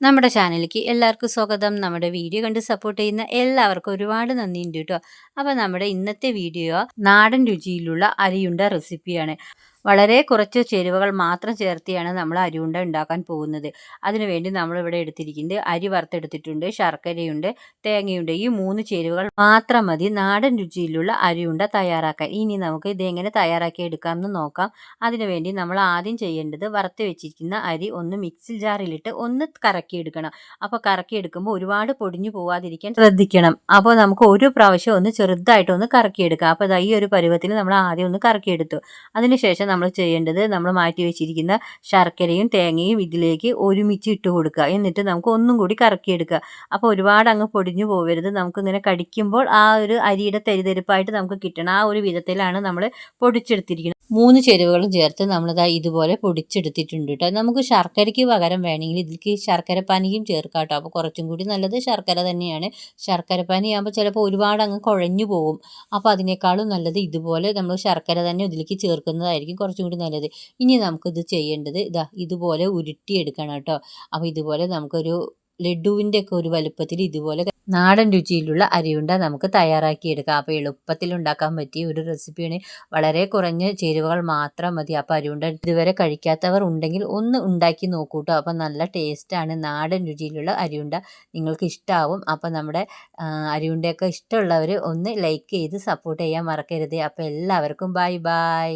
നമ്മുടെ ചാനലിലേക്ക് എല്ലാവർക്കും സ്വാഗതം. നമ്മുടെ വീഡിയോ കണ്ട് സപ്പോർട്ട് ചെയ്യുന്ന എല്ലാവർക്കും ഒരുപാട് നന്ദിയുണ്ട് കേട്ടോ. അപ്പോൾ നമ്മുടെ ഇന്നത്തെ വീഡിയോ നാടൻ രുചിയിലുള്ള അരിയുണ്ട റെസിപ്പിയാണ് വളരെ കുറച്ച് ചേരുവകൾ മാത്രം ചേർത്തിയാണ് നമ്മൾ അരിയുണ്ട ഉണ്ടാക്കാൻ പോകുന്നത്. അതിനുവേണ്ടി നമ്മളിവിടെ എടുത്തിരിക്കുന്നത് അരി വറുത്തെടുത്തിട്ടുണ്ട് ശർക്കരയുണ്ട് തേങ്ങയുണ്ട്. ഈ മൂന്ന് ചേരുവകൾ മാത്രം മതി. നാടൻ രുചിയിലുള്ള അരിയുണ്ട തയ്യാറാക്കാൻ. ഇനി നമുക്ക് ഇതെങ്ങനെ തയ്യാറാക്കി എടുക്കാമെന്ന് നോക്കാം. അതിനുവേണ്ടി നമ്മൾ ആദ്യം ചെയ്യേണ്ടത് വറുത്ത് വെച്ചിരിക്കുന്ന അരി ഒന്ന് മിക്സി ജാറിലിട്ട് ഒന്ന് കറക്കിയെടുക്കണം അപ്പോൾ കറക്കിയെടുക്കുമ്പോൾ ഒരുപാട് പൊടിഞ്ഞു പോവാതിരിക്കാൻ ശ്രദ്ധിക്കണം. അപ്പോൾ നമുക്ക് ഒരു പ്രാവശ്യം ഒന്ന് ചെറുതായിട്ടൊന്ന് കറക്കിയെടുക്കാം അപ്പോൾ ഈ ഒരു പരുവത്തിൽ നമ്മൾ ആദ്യം ഒന്ന് കറക്കിയെടുത്തു അതിനുശേഷം നമ്മൾ ചെയ്യേണ്ടത് നമ്മൾ മാറ്റി വെച്ചിരിക്കുന്ന ശർക്കരയും തേങ്ങയും ഇതിലേക്ക് ഒരുമിച്ച് ഇട്ട് കൊടുക്കുക. എന്നിട്ട് നമുക്ക് ഒന്നും കൂടി കറക്കിയെടുക്കുക. അപ്പോൾ ഒരുപാട് അങ്ങ് പൊടിഞ്ഞു പോകരുത് നമുക്കിങ്ങനെ കടിക്കുമ്പോൾ ആ ഒരു അരിയുടെ തരിതരിപ്പായിട്ട് നമുക്ക് കിട്ടണം. ആ ഒരു വിധത്തിലാണ് നമ്മൾ പൊടിച്ചെടുത്തിരിക്കുന്നത്. മൂന്ന് ചേരുവകളും ചേർത്ത് നമ്മളിതാ ഇതുപോലെ പൊടിച്ചെടുത്തിട്ടുണ്ട് കേട്ടോ നമുക്ക് ശർക്കരയ്ക്ക് പകരം വേണമെങ്കിൽ ഇതിലേക്ക് ശർക്കര പനിയും ചേർക്കാം കേട്ടോ അപ്പോൾ കുറച്ചും കൂടി നല്ലത് ശർക്കര തന്നെയാണ്. ശർക്കര പനിയാകുമ്പോൾ ചിലപ്പോൾ ഒരുപാട് അങ്ങ് കുഴഞ്ഞു പോകും. അപ്പോൾ അതിനേക്കാളും നല്ലത് ഇതുപോലെ നമ്മൾ ശർക്കര തന്നെ ഇതിലേക്ക് ചേർക്കുന്നതായിരിക്കും കുറച്ചും കൂടി നല്ലത്. ഇനി നമുക്കിത് ചെയ്യേണ്ടത് ഇതാ ഇതുപോലെ ഉരുട്ടിയെടുക്കണം കേട്ടോ അപ്പോൾ ഇതുപോലെ നമുക്കൊരു ലഡുവിന്റെ ഒക്കെ ഒരു വലുപ്പത്തിൽ ഇതുപോലെ നാടൻ രുചിയിലുള്ള അരിയുണ്ട നമുക്ക് തയ്യാറാക്കിയെടുക്കാം. അപ്പോൾ എളുപ്പത്തിൽ ഉണ്ടാക്കാൻ പറ്റിയ ഒരു റെസിപ്പിയാണ്. വളരെ കുറഞ്ഞ ചേരുവകൾ മാത്രം മതി. അപ്പോൾ അരിയുണ്ട ഇതുവരെ കഴിക്കാത്തവർ ഉണ്ടെങ്കിൽ ഒന്ന് ഉണ്ടാക്കി നോക്കൂ കേട്ടോ അപ്പോൾ നല്ല ടേസ്റ്റാണ് നാടൻ രുചിയിലുള്ള അരിയുണ്ട. നിങ്ങൾക്ക് ഇഷ്ടമാവും അപ്പോൾ നമ്മുടെ അരിയുണ്ടയൊക്കെ ഇഷ്ടമുള്ളവർ ഒന്ന് ലൈക്ക് ചെയ്ത് സപ്പോർട്ട് ചെയ്യാൻ മറക്കരുത്. അപ്പോൾ എല്ലാവർക്കും ബൈ ബൈ